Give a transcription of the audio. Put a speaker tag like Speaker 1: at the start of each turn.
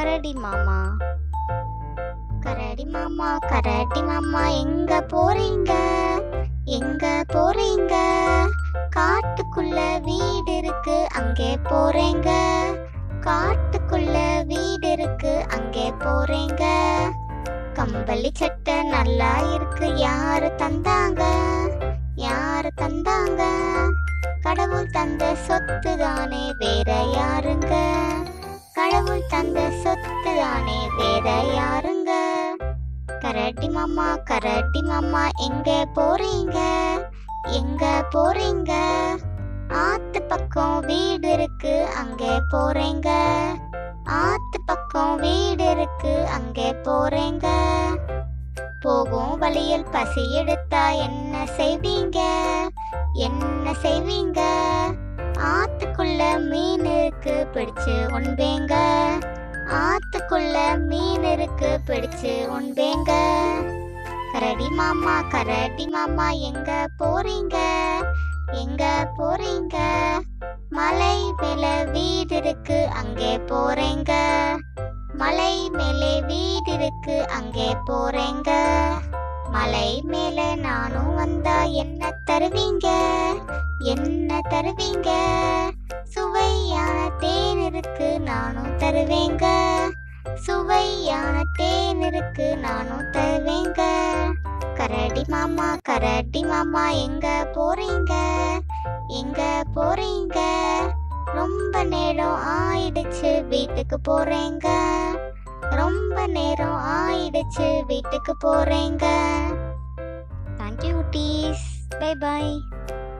Speaker 1: கரடி மாமா. கரடி மாமா கரடி மாமா எங்க போறீங்க? எங்க போறீங்க? காட்டுக்குள்ள வீடு இருக்கு அங்கே போறேங்க? காட்டுக்குள்ள வீடு இருக்கு அங்கே போறேங்க? கம்பளி சட்டை நல்லா இருக்கு யாரு தந்தாங்க? யாரு தந்தாங்க? கடவுள் தந்த சொத்து தானே வேற யாருங்க? கடவுள் தந்த சொத்து தானே வேற யாருங்க கரடி மாமா கரட்டி மாமா எங்க போறீங்க? எங்க போறீங்க? ஆத்து பக்கம் வீடு இருக்கு அங்கே போறேங்க. ஆத்து பக்கம் வீடு இருக்கு அங்கே போறேங்க. போகும் வழியில் பசி எடுத்தா என்ன செய்வீங்க? என்ன செய்வீங்க? ஆத்துக்குள்ள மீன் பிடிச்சு உண்பேங்க. ஆத்துக்குள்ள மீன் இருக்கு பிடிச்சு உண்பேங்க கரடி மாமா கரடி மாமா எங்க போறீங்க? எங்க போறீங்க? மலை மேல வீடு இருக்கு அங்கே போறேங்க. மலை மேலே வீடு இருக்கு அங்கே போறேங்க. மலை மேல நானும் வந்தா என்ன தருவீங்க? என்ன தருவீங்க? தேன் இருக்கு நானும் தருவேங்க. சுவையான தேன் இருக்கு நானும் தருவேங்க. கரடி மாமா கரடி மாமா எங்க போறீங்க? எங்க போறீங்க? ரொம்ப நேரம் ஆயிடுச்சு வீட்டுக்கு போறேங்க. ரொம்ப நேரம் ஆயிடுச்சு வீட்டுக்கு போறேங்க. Thank you tease bye bye